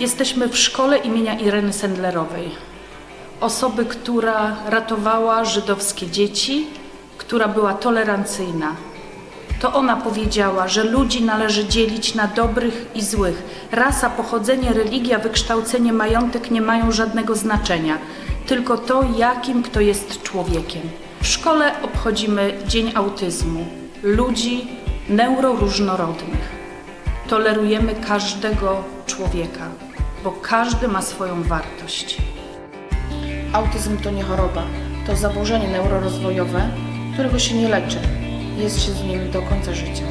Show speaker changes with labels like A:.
A: Jesteśmy w szkole imienia Ireny Sendlerowej. Osoby, która ratowała żydowskie dzieci, która była tolerancyjna. To ona powiedziała, że ludzi należy dzielić na dobrych i złych. Rasa, pochodzenie, religia, wykształcenie, majątek nie mają żadnego znaczenia, tylko to, jakim kto jest człowiekiem. W szkole obchodzimy Dzień Autyzmu, ludzi neuroróżnorodnych. Tolerujemy każdego człowieka, bo każdy ma swoją wartość.
B: Autyzm to nie choroba, to zaburzenie neurorozwojowe, którego się nie leczy. Jest się z nim do końca życia.